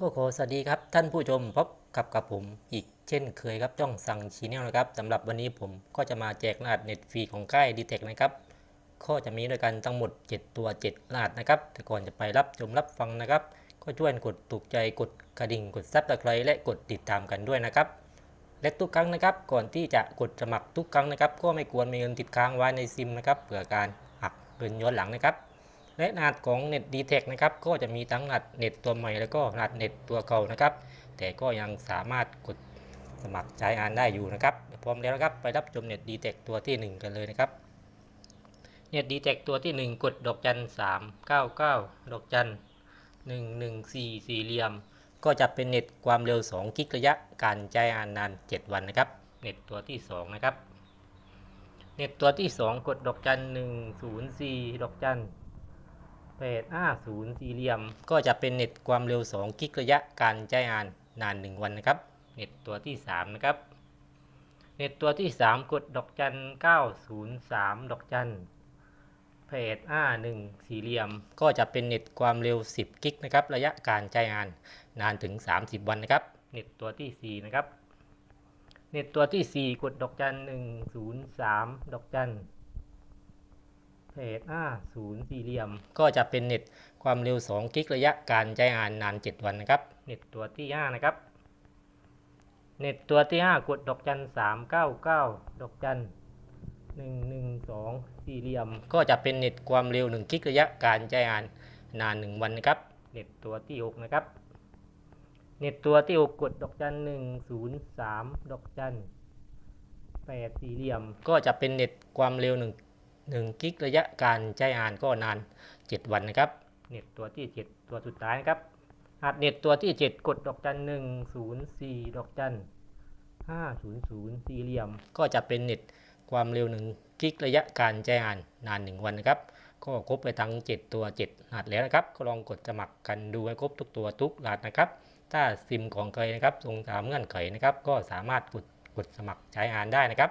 ก็ขอสวัสดีครับท่านผู้ชมพบกับกับผมอีกเช่นเคยครับจ้องสั่งชีแนลนะครับสำหรับวันนี้ผมก็จะมาแจกรหัสเน็ตฟรีของค่ายดีเทคนะครับก็จะมีด้วยกันทั้งหมด 7 ตัว 7รหัสนะครับแต่ก่อนจะไปรับชมรับฟังนะครับ ก็ช่วยกดถูกใจกดกระดิ่งกดซับสไครต์และกดติดตามกันด้วยนะครับ และทุกครั้งนะครับ ก่อนที่จะกดสมัครทุกครั้งนะครับ ก็ไม่ควรมีเงินติดค้างไว้ในซิมนะครับเผื่อการหักเงินย้อนหลังนะครับ และรหัสของ Net d t e c h นะครับก็จะมีทั้งรหัสเน็ตตัวใหม่แล้วก็รหัสเน็ตตัวเก่านะครับ แต่ก็ยังสามารถกดสมัครใช้งานได้อยู่นะครับพร้อมแล้วนะครับ ไปรับชม Net d t e c h ตัวที่ 1 กันเลยนะครับ Net d t e c h ตัวที่ 1 กดดอกจัน3 9 9 ดอกจัน1 1 4สี่เหลี่ยม ก็จะเป็นเน็ตความเร็ว 2 กิกระยะการใช้งานนาน 7 วันนะครับ เน็ตตัวที่ 2 นะครับ เน็ตตัวที่ 2 กดดอกจัน1 0 4 ดอกจัน 5 0สี่เหลี่ยม ก็จะเป็นเน็ตความเร็ว 2 กิกระยะการใช้งานนาน 1 วันนะครับ เน็ตตัวที่ 3 นะครับ เน็ตตัวที่ 3 กดดอกจัน 903 ดอกจันเพจ5 1สี่เหลี่ยม ก็จะเป็นเน็ตความเร็ว 10 กิกนะครับ ระยะการใช้งานนานถึง 30 วันนะครับ เน็ตตัวที่ 4 นะครับ เน็ตตัวที่ 4 กดดอกจัน 103 ดอกจัน เพจอ่าศูนย์สี่เหลี่ยม ก็จะเป็นเน็ตความเร็ว 2 กิกระยะการใช้งานนาน 7 วันนะครับ เน็ตตัวที่ 5 นะครับ เน็ตตัวที่ 5 กดดอกจัน 399 ดอกจัน 112 สี่เหลี่ยม ก็จะเป็นเน็ตความเร็ว 1 กิกระยะการใช้งานนาน 1 วันนะครับ เน็ตตัวที่ 6 นะครับ เน็ตตัวที่ 6 กดดอกจัน 103 ดอกจัน8สี่เหลี่ยม ก็จะเป็นเน็ตความเร็ว 1 1กิกระยะการใช้งานก็นาน 7 วันนะครับ เน็ตตัวที่ 7 ตัวสุดท้ายนะครับหากเน็ตตัวที่ 7 กดดอกจัน104 ดอกจัน500สี่เหลี่ยม ก็จะเป็นเน็ตความเร็ว 1 กิกระยะการใช้งานนาน 1 วันนะครับ ก็ครบไปทั้ง 7 ตัว7รหัสแล้วนะครับ ก็ลองกดสมัครกันดูให้ครบทุกตัวทุกรหัสนะครับ ถ้าซิมของใครนะครับตรงตามเงื่อนไขนะครับ ก็สามารถกดกดสมัครใช้งานได้นะครับ